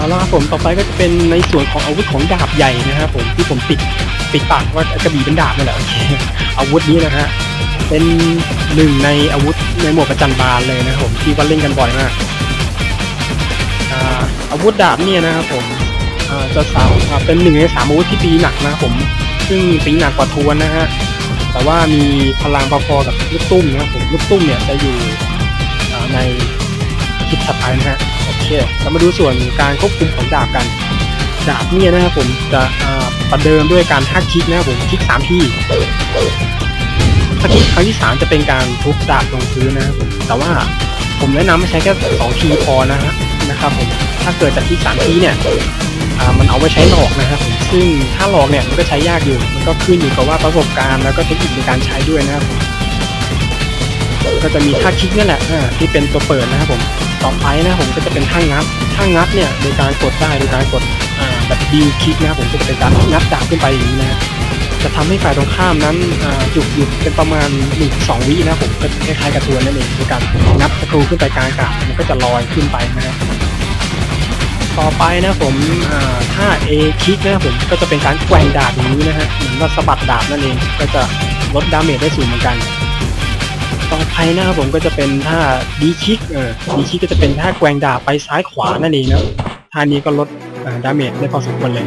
เอาละครับผมต่อไปก็จะเป็นในส่วนของอาวุธของดาบใหญ่นะครับผมที่ผมปิดปิดปากว่ากระบี่เป็นดาบนั่นแหละโอเคอาวุธนี้นะฮะเป็นหนึ่งในอาวุธในหมวดประจันบานเลยนะครับผมที่ว่าเล่นกันบ่อยมากอาอาวุธดาบเนี่ยนะครับผมจะสามอ่าเป็นหนึ่งในสามอาวุธที่ตีหนักนะครับผมซึ่งตีหนักกว่าทวนนะฮะแต่ว่ามีพลังพอๆกับลูกตุ้มนะครับผมลูกตุ้มเนี่ยจะอยู่ในคลิปถัดไปนะฮะ เคเรามาดูส่วนการควบคุมของดาบกัน ดาบเนี่ยนะครับผมจะประเดิมด้วยการทักคลิกนะครับผมคลิกสามทีถ้าคลิกครั้งที่สามจะเป็นการทุบดาบลงพื้นนะครับผมแต่ว่าผมแนะนำให้ใช้แค่สองทีพอนะฮะนะครับผมถ้าเกิดจากคลิกสามทีเนี่ยมันเอาไว้ใช้หลอกนะครับซึ่งถ้าหลอกเนี่ยมันก็ใช้ยากอยู่ มันก็ขึ้นอยู่กับว่าประสบการณ์แล้วก็เทคนิคในการใช้ด้วยนะครับก็จะมีท่าคลิกนี่แหละที่เป็นตัวเปิดนะครับผม ต่อไปนะผมก็จะเป็นท่างัดท่างัดเนี่ยโดยการกดได้โดยการกดแบบบิวคลิกนะผมก็จะเป็นการงัดดาบขึ้นไปอย่างนี้นะจะทำให้ฝ่ายตรงข้ามนั้นอ่าจุกหยุดเป็นประมาณ1 2วินะผมก็คล้ายๆกระทวนั่นเองโดยการงัดประตูขึ้นไปกลางอากาศมันก็จะลอยขึ้นไปนะครับต่อไปนะผมอ่า A คลิกนะผมก็จะเป็นการแกว่งดาบอย่างนี้นะฮะเหมือนว่าสะบัดดาบนั่นเองก็จะลดดาเมจได้สูงเหมือนกัน ต่อไปนะครับผมก็จะเป็นท่าดีคิกเออดีคิกก็จะเป็นท่าแกว่งดาบไปซ้ายขวานั่นเองนะท่านี้ก็ลดดาเมจได้พอสมควรเลย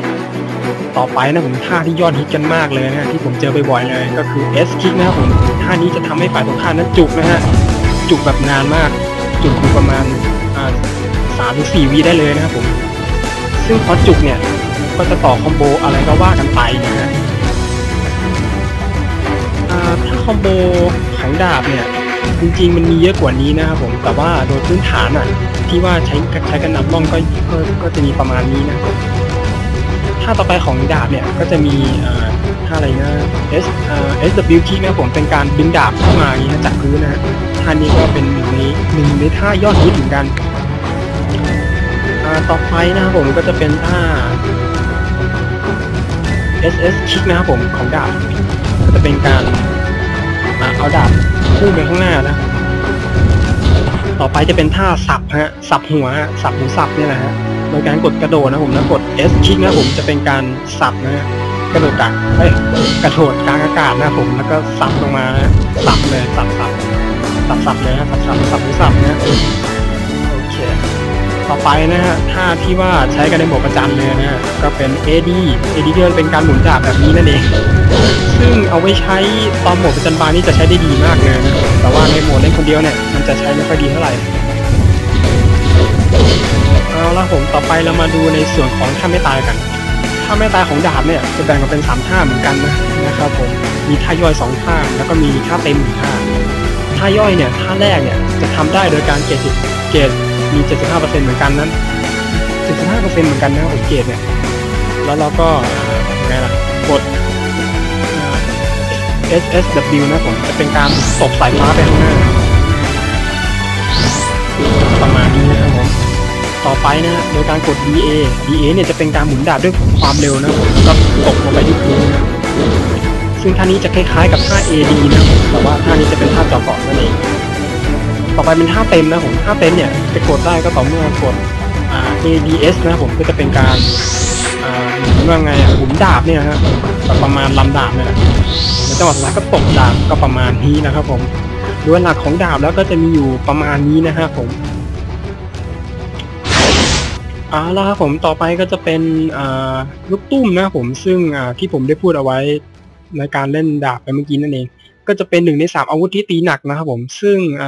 ต่อไปนะผมท่าที่ยอดฮิตกันมากเลยนะที่ผมเจอบ่อยๆเลยก็คือ S kick นะครับผมท่านี้จะทำให้ฝ่ายตรงข้ามนั้นจุกนะฮะจุกแบบนานมาก จุกอยู่ประมาณสามถึงสี่วิได้เลยนะครับผม ซึ่งพอจุกเนี่ยก็จะต่อคอมโบอะไรก็ว่ากันไปนะฮะ ถ้าคอมโบของดาบเนี่ย จริงๆมันมีเยอะกว่านี้นะครับผม แต่ว่าโดยพื้นฐานอะ ที่ว่าใช้ใช้กันนับล่องก็ก็ก็จะมีประมาณนี้นะถ้าต่อไปของดาบเนี่ยก็จะมีอ่าท่าอะไรนะ S อ่า SW key นะครับผมเป็นการดึงดาบเข้ามาอย่างนี้นะจากพื้นนะท่านี้ก็เป็นหนึ่งในหนึ่งในท่ายอดฮิตเหมือนกันอ่าต่อไปนะครับผมก็จะเป็นท่า SS kick นะครับผมของดาบก็จะเป็นการ เอาดาบพุ่งไปข้างหน้านะ ต่อไปจะเป็นท่าสับฮะ สับหัวฮะ สับหูสับเนี่ยแหละฮะ โดยการกดกระโดดนะผมแล้วกด S คลิกนะผมจะเป็นการสับนะฮะ กระโดดกลางเอ้ยกระโดดกลางอากาศนะผม แล้วก็สับลงมานะสับเลย สับสับสับสับเลยฮะ สับสับสับหูสับนะ ต่อไปนะฮะท่าที่ว่าใช้กันในหมวดประจันเลยนะฮะก็เป็น AD AD ที่มันเป็นการหมุนดาบแบบนี้นั่นเอง ซึ่งเอาไว้ใช้ตอนหมวดประจันบานนี่จะใช้ได้ดีมากเลยนะแต่ว่าในโหมดเล่นคนเดียวเนี่ยมันจะใช้ไม่ค่อยดีเท่าไหร่เอาละผมต่อไปเรามาดูในส่วนของท่าไม่ตายกันท่าไม่ตายของดาบเนี่ยจะแบ่งออกเป็นสามท่าเหมือนกันนะนะครับผมมีท่าย่อยสองท่าแล้วก็มีท่าเต็มหนึ่งท่าท่าย่อยเนี่ยท่าแรกเนี่ยจะทำได้โดยการเกรดเกรด มี 75%เหมือนกันนั้น 75%เหมือนกันนะผมเกรดเนี่ย แล้วเราก็ไงล่ะ กด SSW นะผมจะเป็นการตบสายฟ้าไปข้างหน้าประมาณนี้นะครับผม ต่อไปนะโดยการกด DA DA เนี่ยจะเป็นการหมุนดาบด้วยความเร็วนะผมก็ตกลงไปที่พื้นนะซึ่งท่านี้จะคล้ายๆกับท่า AD นะผมแต่ว่าท่านี้จะเป็นท่าจาะเกาะนั่นเอง ต่อไปเป็นท่าเต็มนะผมท่าเต็มเนี่ยจะกดได้ก็ต่อเมื่อกดอ่า ADS นะผมก็จะเป็นการอ่าเหมือนว่าไงอะหมุนดาบเนี่ยฮะประมาณลำดาบเนี่ยแหละแล้วจังหวะสุดท้ายก็ตกดาบก็ประมาณนี้นะครับผมโดยหลักของดาบแล้วก็จะมีอยู่ประมาณนี้นะฮะผมเอาละครับผมต่อไปก็จะเป็นลูกตุ้มนะผมซึ่งที่ผมได้พูดเอาไว้ในการเล่นดาบไปเมื่อกี้นั่นเอง ก็จะเป็นหนึ่งในสามอาวุธที่ตีหนักนะครับผมซึ่งอ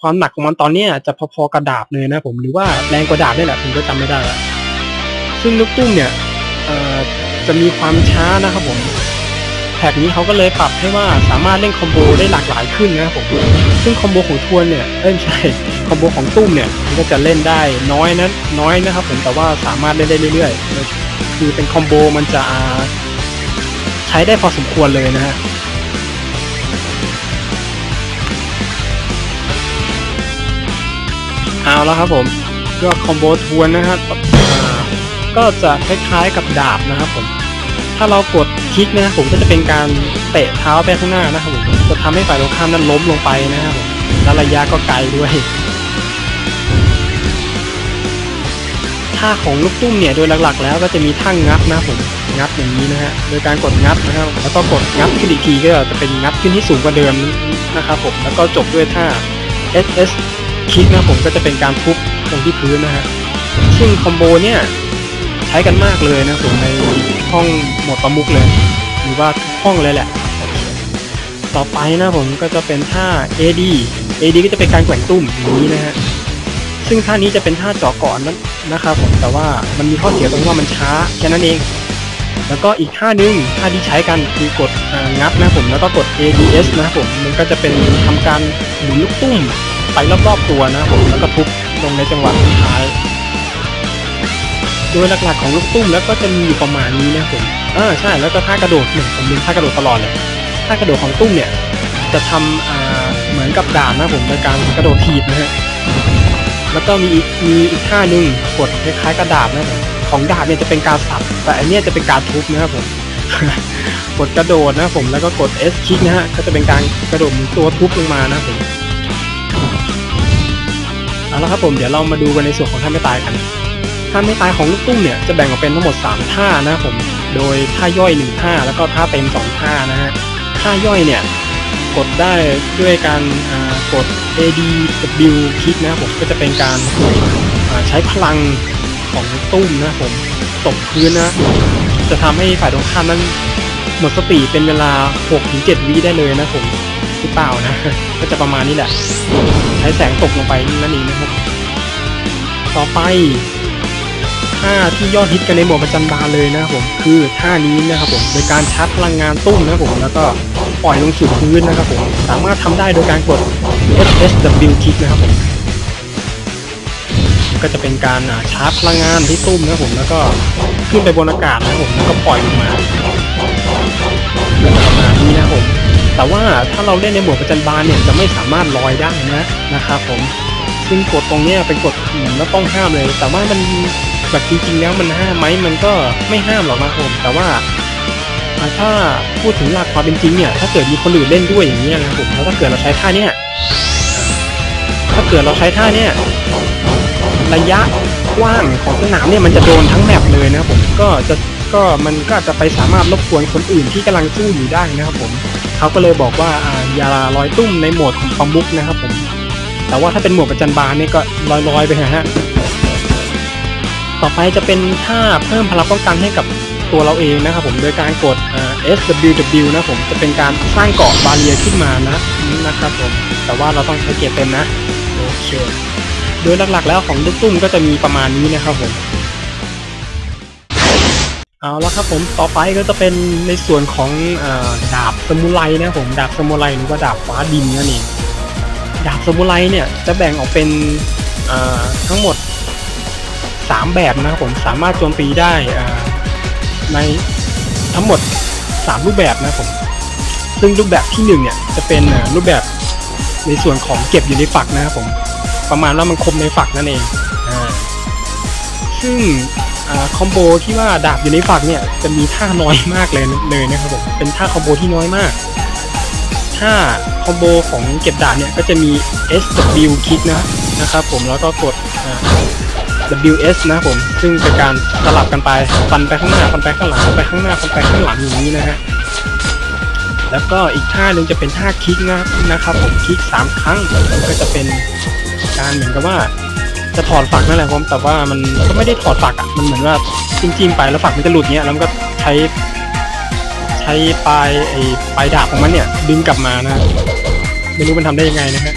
ความหนักของมันตอนเนี้ยจะพอๆกับดาบเลยนะผมหรือว่าแรงกว่าดาบนี่แหละผมก็จำไม่ได้ ซึ่งลูกตุ้มเนี่ยจะมีความช้านะครับผมแท็กนี้เขาก็เลยปรับให้ว่าสามารถเล่นคอมโบได้หลากหลายขึ้นนะครับผมซึ่งคอมโบของทวนเนี่ยเอ้ยไม่ใช่คอมโบของตุ้มเนี่ยมันก็จะเล่นได้น้อยนะน้อยนะครับผมแต่ว่าสามารถเล่นได้เรื่อยๆคือเป็นคอมโบมันจะใช้ได้พอสมควรเลยนะฮะ เอาแล้วครับผมก็คอมโบทวนนะครับก็จะคล้ายๆกับดาบนะครับผมถ้าเรากดคลิกนะครับผมก็จะเป็นการเตะเท้าไปข้างหน้านะครับผมจะทำให้ฝ่ายตรงข้ามนั้นล้มลงไปนะครับผมและระยะก็ไกลด้วยท่าของลูกตุ้มเนี่ยโดยหลักๆ แล้วก็จะมีท่างัดนะผมงัดอย่างนี้นะฮะโดยการกดงัดนะครับแล้วก็กดงัดขึ้นอีกทีก็จะเป็นงัดขึ้นที่สูงกว่าเดิมนะครับผมแล้วก็จบด้วยท่า SS คิกนะผมก็จะเป็นการทุบลงที่พื้นนะฮะซึ่งคอมโบเนี่ยใช้กันมากเลยนะผมในห้องหมดประมุกเลย หรือว่าห้องเลยแหละ ต่อไปนะผมก็จะเป็นท่า AD AD ก็จะเป็นการแกว่งตุ้มอย่างนี้นะฮะซึ่งท่านี้จะเป็นท่าเจาะก่อนนั้นนะครับผมแต่ว่ามันมีข้อเสียตรงที่ว่ามันช้าแค่นั้นเอง แล้วก็อีกท่านึงท่าที่ใช้กันคือกดงับนะผมแล้วก็กด ADS นะครับผมมันก็จะเป็นทำการหมุนลูกตุ้ม ไปรอบๆตัวนะผมแล้วก็ทุบลงในจังหวะสุดท้าย โดยหลักๆของลูกตุ้มแล้วก็จะมีอยู่ประมาณนี้นะผมอ่าใช่แล้วก็ท่ากระโดดหนึ่งผมลืมท่ากระโดดตลอดเลยท่ากระโดดของตุ้มเนี่ย จะทำอ่าเหมือนกับดาบนะผมในการกระโดดถีบนะฮะแล้วก็มีมีอีกท่าหนึ่งกดคล้ายๆกระดาบนะผมของดาบเนี่ยจะเป็นการสับแต่อันเนี้ยจะเป็นการทุบนะครับผมกดกระโดดนะผมแล้วก็กด S คลิกนะฮะก็จะเป็นการกระโดดหมุนตัวทุบลงมานะผม เอาละครับผมเดี๋ยวเรามาดูกันในส่วนของท่าไม่ตายกันท่าไม่ตายของลูกตุ้มเนี่ยจะแบ่งออกเป็นทั้งหมด 3 ท่านะครับผมโดยท่าย่อย1ท่าแล้วก็ท่าเต็ม 2 ท่านะฮะท่าย่อยเนี่ยกดได้ด้วยการกด AD W คลิกนะครับผมก็จะเป็นการใช้พลังของตุ้มนะผมตกพื้นนะจะทำให้ฝ่ายตรงข้ามนั้นหมดสติเป็นเวลา 6-7 วิได้เลยนะผม หรือเปล่านะ ก็จะประมาณนี้แหละ ใช้แสงตกลงไปนั่นเองนะครับ ต่อไปท่าที่ยอดฮิตกันในหมวดประจันบานเลยนะครับผมคือท่านี้นะครับผมโดยการชาร์จพลังงานตุ้มนะครับผมแล้วก็ปล่อยลงสู่พื้นนะครับผมสามารถทำได้โดยการกด SSW คลิกนะครับผมก็จะเป็นการชาร์จพลังงานที่ตุ้มนะครับผมแล้วก็ขึ้นไปบนอากาศนะครับผมแล้วก็ปล่อยลงมาประมาณนี้นะครับผม แต่ว่าถ้าเราเล่นในโหมดประจันบานเนี่ยจะไม่สามารถลอยได้นะนะครับผมซึ่งกฎตรงเนี้ยเป็นกฎเหมือนว่าต้องห้ามเลย แต่ว่ามันแบบจริง ๆ แล้วมันห้ามไหมมันก็ไม่ห้ามหรอกนะครับผมแต่ว่าถ้าพูดถึงหลักความเป็นจริงเนี่ยถ้าเกิดมีคนอื่นเล่นด้วยอย่างเงี้ยนะครับผมแล้วถ้าเกิดเราใช้ท่าเนี้ยถ้าเกิดเราใช้ท่าเนี้ยระยะกว้างของสนามเนี่ยมันจะโดนทั้งแมปเลยนะครับผมก็จะ ก็มันก็อาจจะไปสามารถรบกวนคนอื่นที่กำลังสู้อยู่ได้นะครับผมเขาก็เลยบอกว่าอย่าลอยตุ้มในโหมดของประมุกนะครับผม แต่ว่าถ้าเป็นโหมดประจันบานนี่ก็ลอยๆไปฮะต่อไปจะเป็นท่าเพิ่มพลังป้องกันให้กับตัวเราเองนะครับผมโดยการกด SWW นะผมจะเป็นการสร้างเกาะบาเรียขึ้นมานะนะครับผมแต่ว่าเราต้องใช้เกียร์เต็มนะโอเคโดยหลักๆแล้วของลูกตุ้มก็จะมีประมาณนี้นะครับผม เอาละครับผมต่อไปก็จะเป็นในส่วนของอดาบสมุไรนะผมดาบสมุไรหรือว่าดาบฟ้าดินนั่นเองดาบสมุไรเนี่ยจะแบ่งออกเป็นทั้งหมด 3 แบบนะครับผมสามารถโจมตีได้ในทั้งหมด 3 รูปแบบนะผมซึ่งรูปแบบที่1เนี่ยจะเป็นรูปแบบในส่วนของเก็บอยู่ในฝักนะครับผมประมาณว่ามันคมในฝักนั่นเองอซึ่ง คอมโบที่ว่าดาบอยู่ในฝักเนี่ยจะมีท่าน้อยมากเลยเลยนะครับผมเป็นท่าคอมโบที่น้อยมากท่าคอมโบของเก็บดาบเนี่ยก็จะมี SW คลิกนะนะครับผมแล้วก็กด WS นะผม ซึ่งเป็นการสลับกันไปฟันไปข้างหน้าฟันไปข้างหลังฟันไปข้างหน้าฟันไปข้างหลังอย่างนี้นะฮะแล้วก็อีกท่าหนึ่งจะเป็นท่าคลิกนะนะครับผมคลิกสามครั้งก็จะเป็นการเหมือนกับว่า จะถอดฝักนั่นแหละผมแต่ว่ามันก็ไม่ได้ถอดฝักอะมันเหมือนว่าจิ้มๆไปแล้วฝักมันจะหลุดเนี้ยแล้วมันก็ใช้ใช้ปลายไอ้ปลายดาบของมันเนี่ย ดึงกลับมานะไม่รู้มันทำได้ยังไงนะฮะ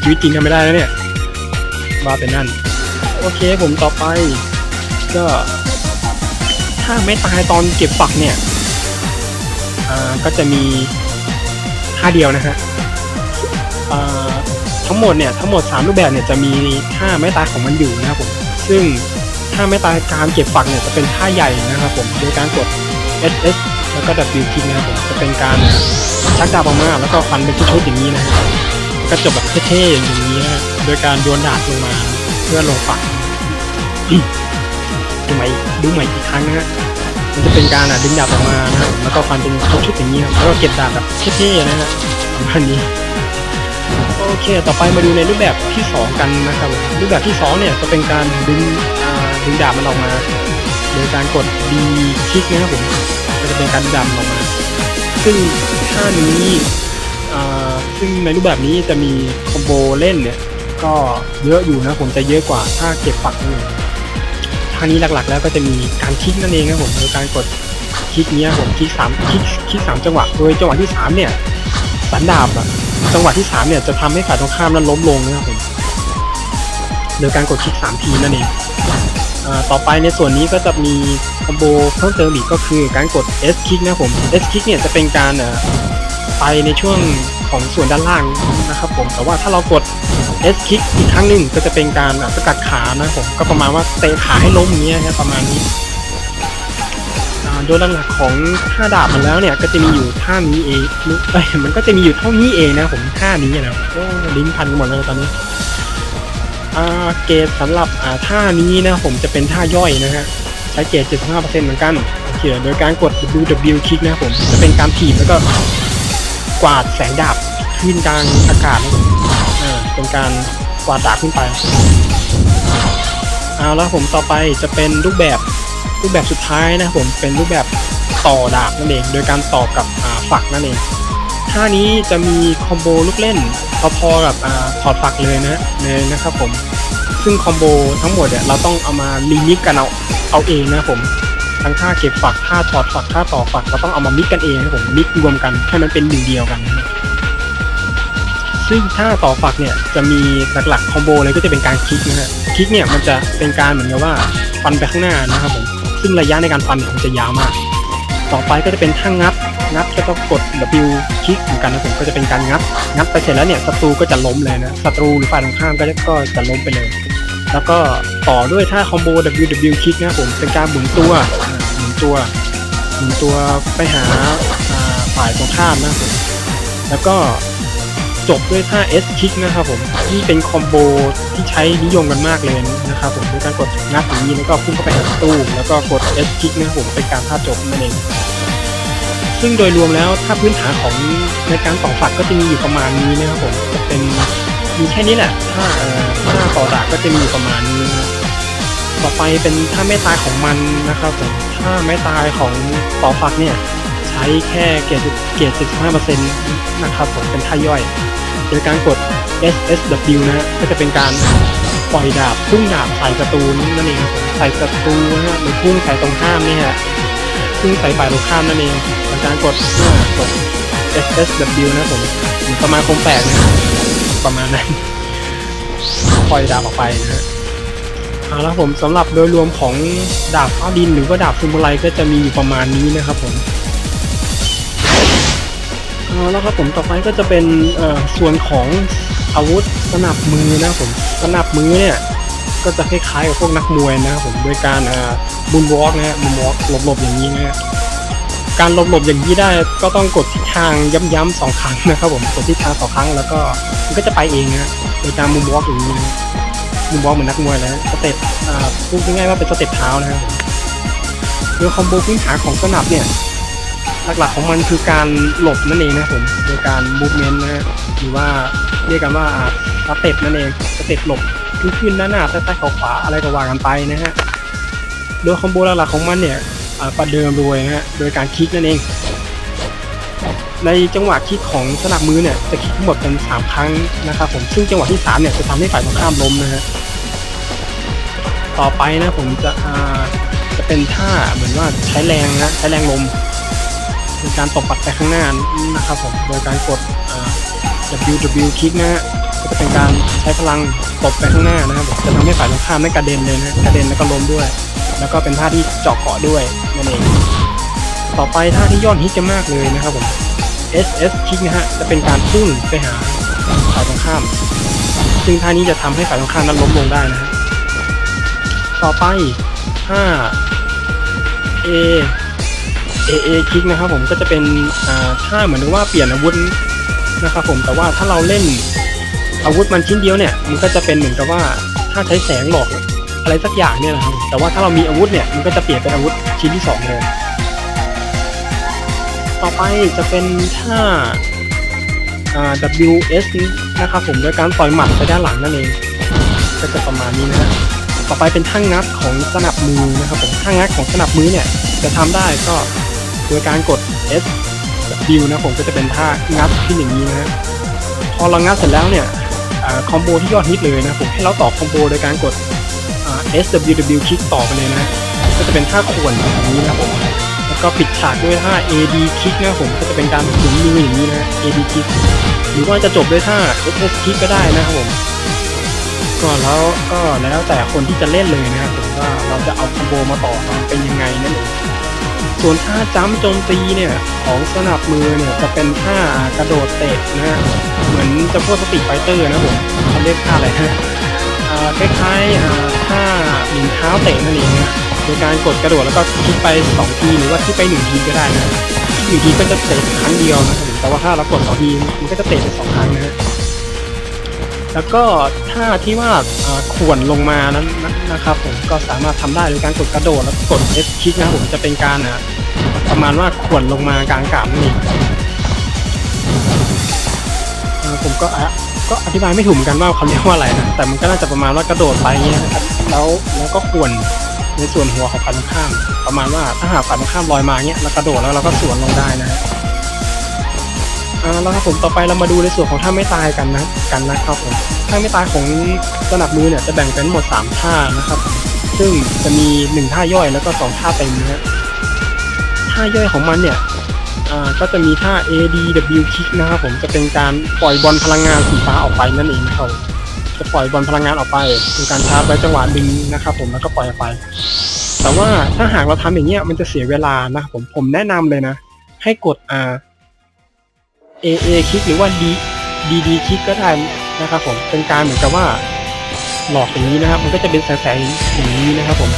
ชีวิตจริงทำไม่ได้แล้วเนี่ยว่าเป็นนั่น โอเคผมต่อไป ก็ ถ้าไม่ตายตอนเก็บฝักเนี่ยอ่าก็จะมีท่าเดียวนะฮะอ่า ทั้งหมดเนี่ยทั้งหมด 3 รูปแบบเนี่ยจะมีท่าไม่ตายของมันอยู่นะครับผมซึ่งท่าไม่ตายการเก็บฝักเนี่ยจะเป็นท่าใหญ่นะครับผมโดยการกด SS แล้วก็ W คลิกนะครับผมจะเป็นการชักดาบออกมาแล้วก็ฟันเป็นชุดๆอย่างนี้นะฮะก็จบแบบเท่ๆอย่างนี้นะฮะโดยการโยนดาบลงมาเพื่อลงฝักดูใหม่ดูใหม่อีกครั้งนะฮะมันจะเป็นการดึงดาบออกมานะครับแล้วก็ฟันเป็นชุดๆอย่างนี้ครับแล้วก็เก็บดาบแบบเท่ๆนะฮะประมาณนี้ โอเค ต่อไปมาดูในรูปแบบที่ 2 กันนะครับ รูปแบบที่ 2 เนี่ยจะเป็นการดึงดึงดาบมันออกมา โดยการกด D คลิกนะครับผมก็จะเป็นการดันออกมา ซึ่งท่านี้ซึ่งในรูปแบบนี้จะมีคอมโบเล่นเนี่ยก็เยอะอยู่นะผมจะเยอะกว่าถ้าเก็บฝักนี่ท่านี้หลักๆ แล้วก็จะมีการคลิกนั่นเองครับผมโดยการกดคลิกเนี้ยผมคลิกสามคลิกคลิกสามจังหวะโดยจังหวะที่สามเนี่ย สันดาบอะจังหวะที่สามเนี่ยจะทำให้ฝ่ายตรงข้ามนั้นล้มลงนะครับผมโดยการกดคลิกสามทีนั่นเองอ่าต่อไปในส่วนนี้ก็จะมีคอมโบเพิ่มเติมอีกก็คือการกด S คลิกนะผม S คลิกเนี่ยจะเป็นการอ่อไปในช่วงของส่วนด้านล่างนะครับผม แต่ว่าถ้าเรากด S คลิกอีกครั้งหนึ่งก็จะเป็นการอะสกัดขานะครับผม ก็ประมาณว่าเตะขาให้ล้มอย่างเงี้ยครับประมาณนี้ โดยหลักๆของท่าดาบมันแล้วเนี่ยก็จะมีอยู่ท่านี้เองเอ้ยมันก็จะมีอยู่เท่านี้เองนะผมท่านี้นะโอ้ลิ้นพันกันหมดเลยตอนนี้อ่าเกรดสำหรับอ่าท่านี้นะผมจะเป็นท่าย่อยนะฮะใช้เกรด75%เหมือนกันโอเคโดยการกด W คลิกนะผมจะเป็นการถีบแล้วก็กวาดแสงดาบขึ้นกลางอากาศอ่าเป็นการกวาดดาบขึ้นไปเอาแล้วผมต่อไปจะเป็นรูปแบบ รูปแบบสุดท้ายนะครับผมเป็นรูปแบบต่อดาบนั่นเอง โดยการต่อกับฝักนั่นเองท่านี้จะมีคอมโบลูกเล่นพอๆกับอถอดฝักเลยนะเลยนะครับผมซึ่งคอมโบทั้งหมดเนี่ยเราต้องเอามารีมิกกันเอาเอาเองนะผมทั้งท่าเก็บฝักท่าถอดฝักท่าต่อฝักเราต้องเอามามิกกันเองนะผมมิกรวมกันให้มันเป็นหนึ่งเดียวกัน ซึ่งท่าต่อฝักเนี่ยจะมีหลักๆคอมโบเลยก็จะเป็นการคลิกนะฮะคลิกเนี่ยมันจะเป็นการเหมือนกับว่าฟันไปข้างหน้านะครับผม ซึ่งระยะในการฟันเนี่ยมันจะยาวมาก ต่อไปก็จะเป็นท่างัดงัดก็ต้องกด W คลิกเหมือนกันนะผมก็จะเป็นการงัดงัดไปเสร็จแล้วเนี่ยศัตรูก็จะล้มเลยนะศัตรูหรือฝ่ายตรงข้ามก็จะก็จะล้มไปเลย แล้วก็ต่อด้วยท่าคอมโบ W W คลิกนะผมเป็นการหมุนตัวหมุนตัวหมุนตัวไปหาฝ่ายตรงข้ามนะผมแล้วก็ จบด้วยท่า S คิกนะครับผมที่เป็นคอมโบที่ใช้นิยมกันมากเลยนะครับผมด้วยการกดงัดอย่างนี้แล้วก็พุ่งเข้าไปหาตรูแล้วก็กด S คิกนะครับผมเป็นการท่าจบนั่นเองซึ่งโดยรวมแล้วถ้าพื้นฐานของในการต่อฝักก็จะมีอยู่ประมาณนี้นะครับผมจะเป็นมีแค่นี้แหละ ถ้าเอ่อถ้าต่อดาบก็จะมีอยู่ประมาณนี้นะต่อไปเป็นถ้าไม่ตายของมันนะครับผมถ้าไม่ตายของต่อฝักเนี่ย ใช้แค่เกรดเกรด75%นะครับผมเป็นท่าย่อยโดยการกด SSW นะก็จะเป็นการปล่อยดาบพุ่งดาบใส่ศัตรูนั่นเองครับใส่ศัตรูนะฮะหรือพุ่งใส่ตรงข้ามเนี่ยฮะซึ่งใส่ฝ่ายตรงข้ามนั่นเองเป็นการกดกด SSW นะผมประมาณคมแปลกนะประมาณนั้นปล่อยดาบออกไปนะฮะเอาละผมสำหรับโดยรวมของดาบฟ้าดินหรือว่าดาบซูมไรก็จะมีอยู่ประมาณนี้นะครับผม แล้วครับผมต่อไปก็จะเป็นส่วนของอาวุธสนับมือนะครับผมสนับมือเนี่ยก็จะคล้ายๆกับพวกนักมวยนะครับผมโดยการบุนวอล์กนะฮะบุนวอล์กหลบๆอย่างนี้นะฮะการหลบๆอย่างนี้ได้ก็ต้องกดทิศทางย้ำๆสองครั้งนะครับผมกดทิศทางสองครั้งแล้วก็มันก็จะไปเองนะโดยการมุมวอล์กอย่างนี้นะมุมวอล์กเหมือนนักมวยแล้วสเต็ปอ่าพูดง่ายๆว่าเป็นสเต็ปเท้านะครับผมโดยคอมโบพื้นฐานของสนับเนี่ย หลักๆของมันคือการหลบนั่นเองนะครับผมโดยการมูฟเมนต์นะฮะหรือว่าเรียกกันว่าสเต็ปนั่นเองสเต็ปหลบขึ้นขึ้นหน้าหน้าใต้ใต้ขวาขวาอะไรก็ว่ากันไปนะฮะโดยคอมโบหลักๆของมันเนี่ยประเดิมรวยนะฮะโดยการคลิกนั่นเอง ในจังหวะคลิกของสนับมือเนี่ยจะคลิกทั้งหมดเป็นสามครั้งนะครับผมซึ่งจังหวะที่สามเนี่ยจะทำให้ฝ่ายตรงข้ามล้มนะฮะต่อไปนะผมจะอ่าจะเป็นท่าเหมือนว่าใช้แรงนะใช้แรงลม เป็นการตบปัดไปข้างหน้านะครับผมโดยการกดอ่า W W คลิกนะฮะก็จะเป็นการใช้พลังตบไปข้างหน้านะครับจะทำให้ฝ่ายตรงข้ามไม่กระเด็นเลยนะกระเด็นแล้วก็ล้มด้วย แล้วก็เป็นท่าที่เจาะเกาะด้วยนั่นเอง ต่อไปท่าที่ยอดฮิตจะมากเลยนะครับผม S S คลิกนะฮะจะเป็นการพุ่งไปหาฝ่ายตรงข้าม ซึ่งท่านี้จะทำให้ฝ่ายตรงข้ามนั้นล้มลงได้นะฮะต่อไปท่า A A A คลิกนะครับผมก็จะเป็นอ่าท่าเหมือนว่าเปลี่ยนอาวุธนะครับผมแต่ว่าถ้าเราเล่นอาวุธมันชิ้นเดียวเนี่ยมันก็จะเป็นเหมือนกับว่าถ้าใช้แสงหลอกอะไรสักอย่างเนี่ยนะครับแต่ว่าถ้าเรามีอาวุธเนี่ยมันก็จะเปลี่ยนเป็นอาวุธชิ้นที่สองเลยต่อไปจะเป็นท่าา WS นะครับผมโดยการต่อยหมัดไปด้านหลังนั่นเองก็จะประมาณนี้นะต่อไปเป็นท่างัดของสนับมือนะครับผมท่างัดของสนับมือเนี่ยจะทำได้ก็ โดยการกด S W นะผมก็จะเป็นท่างัดขึ้นอย่างนี้นะฮะพอเรางัดเสร็จแล้วเนี่ยคอมโบที่ยอดฮิตเลยนะผมให้เราต่อคอมโบโดยการกด S W W คลิกต่อไปเลยนะก็จะเป็นท่าขวนแบบนี้นะผมแล้วก็ปิดฉากด้วยท่า A D คลิกนะผมก็จะเป็นการหมุนมืออย่างนี้นะ A D คลิกหรือว่าจะจบด้วยท่า S S คลิกก็ได้นะครับผมก็แล้วก็แล้วแต่คนที่จะเล่นเลยนะครับผมว่าเราจะเอาคอมโบมาต่อมันเป็นยังไงนั่นเอง ส่วนท่าจ้ำโจมตีเนี่ยของสนับมือเนี่ยจะเป็นท่ากระโดดเตะนะเหมือนจะพวกสติไฟเตอร์นะผมเขาเรียกท่าอะไรฮะคล้ายๆท่าหนึ่งเท้าเตะนั่นเองนะโดยการกดกระโดดแล้วก็คลิกไป 2 ทีหรือว่าคลิกไป1ทีก็ได้นะคลิกหนึ่งทีก็จะเตะครั้งเดียวนะแต่ว่าถ้าเรากดสองทีมันก็จะเตะไปสองครั้งนะฮะ แล้วก็ท่าที่ว่าข่วนลงมานั้นนะครับผมก็สามารถทำได้โดยการกดกระโดดแล้วกด F คลิกนะผมจะเป็นการประมาณว่าข่วนลงมากลางกาบนี่ผมก็ก็อธิบายไม่ถูกเหมือนกันว่าเขาเรียกว่าอะไรนะแต่มันก็น่าจะประมาณว่ากระโดดไปเงี้ยแล้วแล้วก็ข่วนในส่วนหัวของฝ่ายตรงข้าม ประมาณว่าถ้าหากฝ่ายตรงข้ามลอยมาเงี้ยแล้วกระโดดแล้วเราก็สวนลงได้นะ อ่าแล้วครับผมต่อไปเรามาดูในส่วนของท่าไม่ตายกันนะกันนะครับผมท่าไม่ตายของสนับมือเนี่ยจะแบ่งเป็นหมด 3 ท่านะครับ ซึ่งจะมี 1 ท่าย่อยแล้วก็ 2 ท่าเต็มนะฮะท่าย่อยของมันเนี่ยอ่าก็จะมีท่า ADW kick นะครับผมจะเป็นการปล่อยบอลพลังงานสีฟ้าออกไปนั่นเองนะครับจะปล่อยบอลพลังงานออกไปเป็นการชาร์จไว้จังหวะดึงนะครับผมแล้วก็ปล่อยออกไป แต่ว่าถ้าหากเราทำอย่างเงี้ยมันจะเสียเวลานะครับผมผมแนะนำเลยนะ ให้กดอ่า AA คลิกหรือว่า D DD คลิกก็ได้นะครับผมเป็นการเหมือนกับว่าหลอกอย่างนี้นะครับ มันก็จะเป็นแสงๆอย่างนี้นะครับผม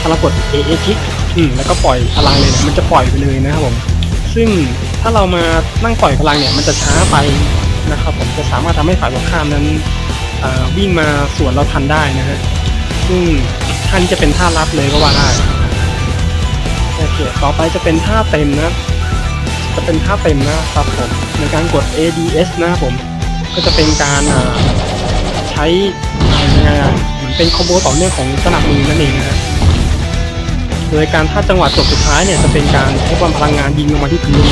ถ้าเรากด AA คลิกอืมแล้วก็ปล่อยพลังเลยมันจะปล่อยไปเลยนะครับผม ซึ่งถ้าเรามานั่งปล่อยพลังเนี่ยมันจะช้าไปนะครับผมจะสามารถทำให้ฝ่ายตรงข้ามนั้นวิ่งมาสวนเราทันได้นะฮะซึ่งท่านจะเป็นท่ารับเลยก็ว่าได้โอเคต่อไปจะเป็นท่าเต็มนะ จะเป็นท่าเต็มนะครับผมในการกด ADS นะครับผม ก็จะเป็นการใช้ยังไงอะเหมือนเป็นคอมโบต่อเนื่องของสนับมือนั่นเองนะโดยการท่าจังหวะจบสุดท้ายเนี่ยจะเป็นการใช้ความพลังงานยิงลงมาที่พื้น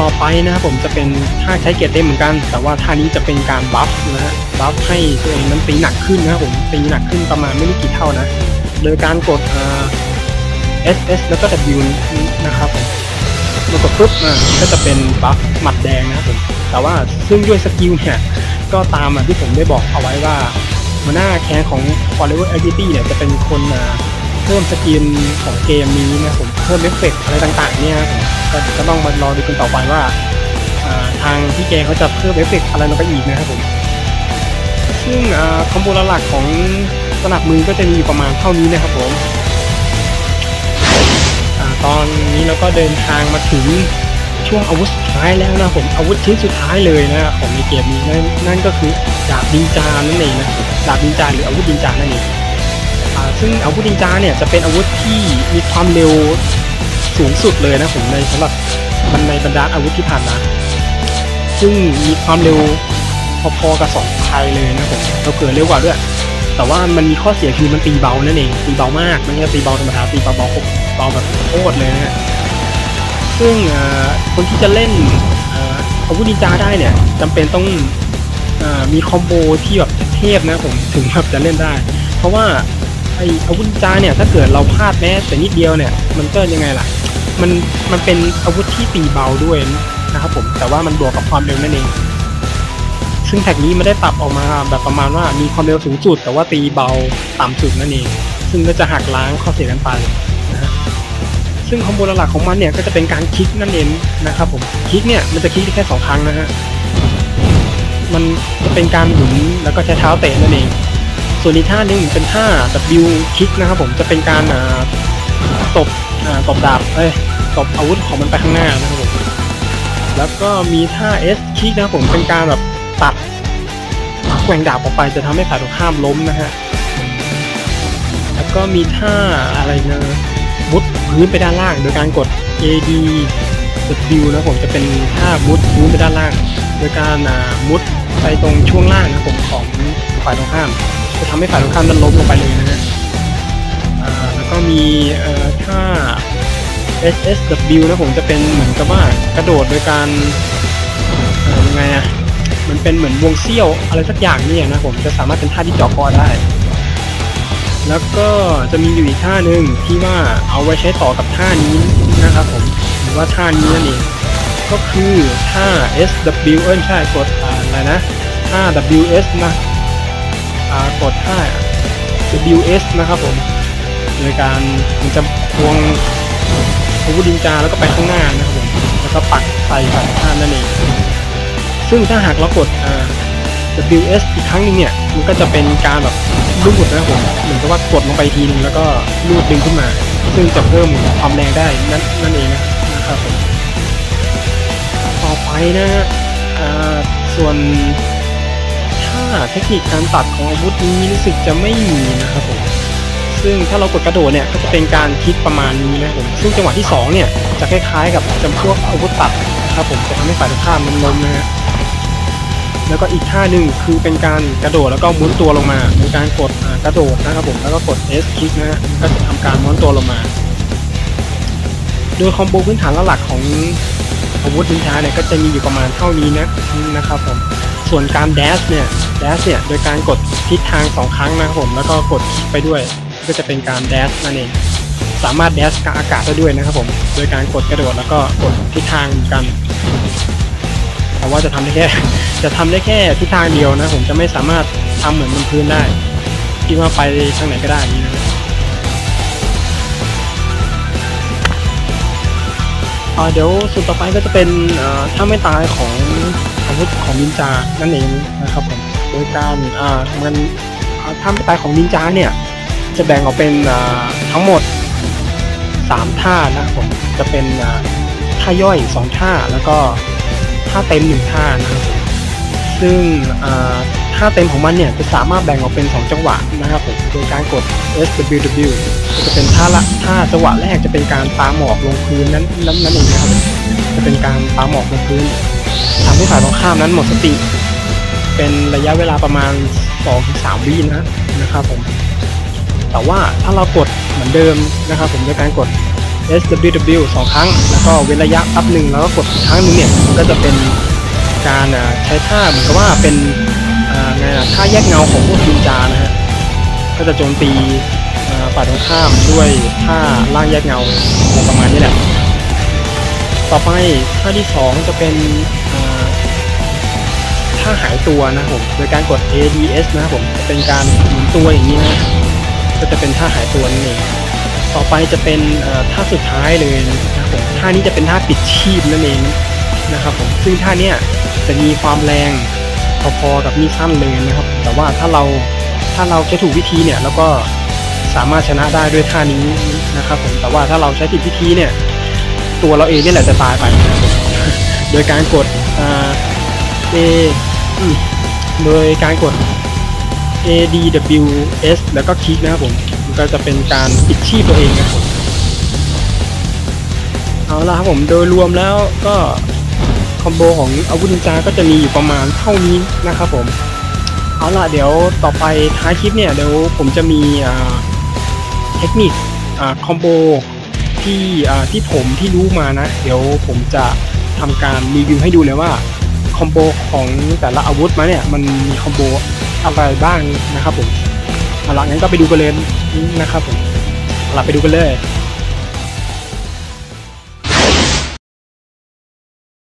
ต่อไปนะครับผมจะเป็นท่าใช้เกียร์เต็มเหมือนกัน แต่ว่าท่านี้จะเป็นการบัฟนะฮะบัฟให้ตัวเองนั้นตีหนักขึ้นนะครับผมตีหนักขึ้นประมาณไม่รู้กี่เท่านะ โดยการกด S S แล้วก็ W นะครับผมเมื่อกดปุ๊บก็จะเป็นบัฟหมัดแดงนะครับผมแต่ว่าซึ่งด้วยสกิลเนี่ยก็ตามที่ผมได้บอกเอาไว้ว่าหัวหน้าแคนของ Forever Agility เนี่ยจะเป็นคนเพิ่มสกินของเกมนี้นะผมเพิ่มเอฟเฟกอะไรต่างๆเนี่ยผมก็จะต้องมารอดูกันต่อไปว่าทางพี่แกเขาจะเพิ่มเอฟเฟกอะไรลงไปอีกนะครับผมซึ่งคอมโบหลักของสนับมือก็จะมีอยู่ประมาณเท่านี้นะครับผม ตอนนี้เราก็เดินทางมาถึงช่วงอาวุธสุดท้ายแล้วนะผมอาวุธชิ้นสุดท้ายเลยนะของในเกมนี้นั่นนั่นก็คือดาบดินจานั่นเองนะดาบดินจาหรืออาวุธดินจานั่นเองซึ่งอาวุธดินจาเนี่ยจะเป็นอาวุธที่มีความเร็วสูงสุดเลยนะผมในสำหรับมันในบรรดาอาวุธที่ผ่านมาซึ่งมีความเร็วพอๆกับสองไทยเลยนะผมเราเกิดเร็วกว่าด้วย แต่ว่ามันมีข้อเสียคือมันตีเบานั่นเองตีเบามากม่ใช่ตีเบาธรรมดาตีเบาเบาเบาแบบโคตรเลยนะซึ่งคนที่จะเล่นอาวุธนินจาได้เนี่ยจำเป็นต้องมีคอมโบที่แบบเทพนะผมถึงแบบจะเล่นได้ เพราะว่าไออาวุธนินจาเนี่ยถ้าเกิดเราพลาดแม้แต่นิดเดียวเนี่ย มันก็ยังไงล่ะ มันมันเป็นอาวุธที่ตีเบาด้วยนะครับผมแต่ว่ามันบวกกับความเร็วนั่นเอง ซึ่งแท็กนี้ไม่ได้ปรับออกมาแบบประมาณว่ามีความเร็วสูงสุด แต่ว่าตีเบาต่ำสุดนั่นเอง ซึ่งก็จะหักล้างข้อเสียกันไปนะซึ่งคอมโบหลักของมันเนี่ยก็จะเป็นการคลิกนั่นเองนะครับผมคลิกเนี่ยมันจะคลิกได้แค่สองครั้งนะฮะมันจะเป็นการหมุนแล้วก็ใช้เท้าเตะนั่นเอง ส่วนอีกท่านึงเป็นท่า W คลิกนะครับผมจะเป็นการตบตบดาบเอ้ยตบอาวุธของมันไปข้างหน้านะครับผมแล้วก็มีท่า S คลิกนะครับผมเป็นการแบบตัดแกว่งดาบออกไปจะทำให้ฝ่ายตรงข้ามล้มนะฮะ ก็มีท่าอะไรนะมุดพื้นไปด้านล่างโดยการกด AD W นะผมจะเป็นท่ามุดพื้นไปด้านล่าง โดยการมุดไปตรงช่วงล่างนะผมของฝ่ายตรงข้าม จะทำให้ฝ่ายตรงข้ามนั้นล้มลงไปเลยนะฮะแล้วก็มีท่า SSW นะผมจะเป็นเหมือนกับว่ากระโดดโดยการยังไงอะมันเป็นเหมือนวงเซี่ยวอะไรสักอย่างนี่นะผมจะสามารถเป็นท่าที่เจาะคอได้ แล้วก็จะมีอยู่อีกท่าหนึ่งที่ว่าเอาไว้ใช้ต่อกับท่านี้นะครับผมหรือว่าท่านี้นั่นเองก็คือท่า SW เอ้ยใช่กดอ่าอะไรนะท่า WS นะกดท่า WS นะครับผมโดยการมันจะควงอาวุธดินจาแล้วก็ไปข้างหน้านะครับผมแล้วก็ปักใส่ฝั่งท่านนั่นเองซึ่งถ้าหากเรากดอ่า WS อีกครั้งหนึงเนี่ยมันก็จะเป็นการแบบลูดนะผมเหมือนกับว่ากดลงไปทีนึงแล้วก็ลูดดึงขึ้นมา ซึ่งจะเพิ่มความแรงได้นั่นนั่นเองนะครับผมต่อไปนะฮะอ่าส่วนถ้าเทคนิคการตัดของอาวุธนี้รู้สึกจะไม่มีนะครับผมซึ่งถ้าเรากดกระโดดเนี่ยก็จะเป็นการคลิกประมาณนี้นะครับผมซึ่งจังหวะที่สองเนี่ยจะคล้ายๆกับจำพวกอาวุธตัดนะครับผมจะทำให้ฝ่ายตรงข้ามมันล้มนะฮะ แล้วก็อีกท่าหนึ่งคือเป็นการกระโดดแล้วก็ม้วนตัวลงมาเป็นการกดกระโดดนะครับผมแล้วก็กด S คลิกนะฮะก็จะทำการม้วนตัวลงมา โดยคอมโบพื้นฐานหลักของอาวุธนินจาเนี่ยก็จะมีอยู่ประมาณเท่านี้นะนะครับผมส่วนการ dash เนี่ย dash เนี่ยโดยการกดทิศทางสองครั้งนะครับผมแล้วก็กดไปด้วย ก็จะเป็นการ dash นั่นเองสามารถ dash กับอากาศได้ด้วยนะครับผม โดยการกดกระโดดแล้วก็กดทิศทางกัน แต่ว่าจะทำได้แค่จะทำได้แค่ทิศทางเดียวนะ ผมจะไม่สามารถทำเหมือนบนพื้นได้ที่ว่าไปทางไหนก็ได้อย่นี้นะเดี๋ยวสุดต่อไปก็จะเป็นเอ่อถ้าไม่ตายของอาวุธของนินจานั่นเองนะครับผมโดยการอ่ามันอ่าถ้าไม่ตายของนินจาเนี่ย จะแบ่งออกเป็นทั้งหมดสามท่านะครับผมจะเป็นท่าย่อยสองท่าแล้วก็ ท่าเต็มหนึ่งท่านะครับซึ่งอ่าท่าเต็มของมันเนี่ยจะสามารถแบ่งออกเป็นสองจังหวะนะครับผมโดยการกด SWW จะเป็นท่าละท่าจังหวะแรกจะเป็นการปาหมอกลงพื้นนั้นนั้นนั่นเองนะครับจะเป็นการปาหมอกลงพื้นทำให้ฝ่ายตรงข้ามนั้นหมดสติ เป็นระยะเวลาประมาณ 2-3 วินะนะครับผมแต่ว่าถ้าเรากดเหมือนเดิมนะครับผมโดยการกด SWW สองครั้ง แล้วก็เว้นระยะแป๊บหนึ่งแล้วก็กดครั้งหนึงเนี่ยมันก็จะเป็นการใช้ท่าเหมือนกับว่าเป็นอ่าไงอะท่าแยกเงาของพวกดินจานะฮะก็จะโจมตีอ่าฝ่ายตรงข้ามด้วยท่าล่างแยกเงาประมาณนี้แหละ ต่อไปท่าที่สองจะเป็นท่าหายตัวนะผมโดยการกด ADS นะครับผมเป็นการหมุนตัวอย่างนี้นะก็จะเป็นท่าหายตัวนั่เอง ต่อไปจะเป็นท่าสุดท้ายเลยนะครับผมท่านี้จะเป็นท่าปิดชีพนั่นเองนะครับผมซึ่งท่าเนี้ยจะมีความแรงพอๆกับมีสั้นเลยนะครับ แต่ว่าถ้าเราถ้าเราใช้ถูกวิธีเนี่ยเราก็สามารถชนะได้ด้วยท่านี้นะครับผมแต่ว่าถ้าเราใช้ผิดวิธีเนี่ย ตัวเราเองนี่แหละจะตายไป โดยการกดอ่า A อืมโดยการกด ADWS แล้วก็คลิกนะครับผม ก็จะเป็นการปิดชีพตัวเองนะครับผมเอาละครับผมโดยรวมแล้วก็คอมโบของอาวุธนินจาก็จะมีอยู่ประมาณเท่านี้นะครับผม เอาล่ะเดี๋ยวต่อไปท้ายคลิปเนี่ยเดี๋ยวผมจะมีเทคนิคคอมโบที่ที่ผมที่รู้มานะ เดี๋ยวผมจะทำการรีวิวให้ดูเลยว่าคอมโบของแต่ละอาวุธมาเนี่ยมันมีคอมโบอะไรบ้างนะครับผมเอาล่ะงั้นก็ไปดูกันเลย นะครับผมเราไปดูกันเลย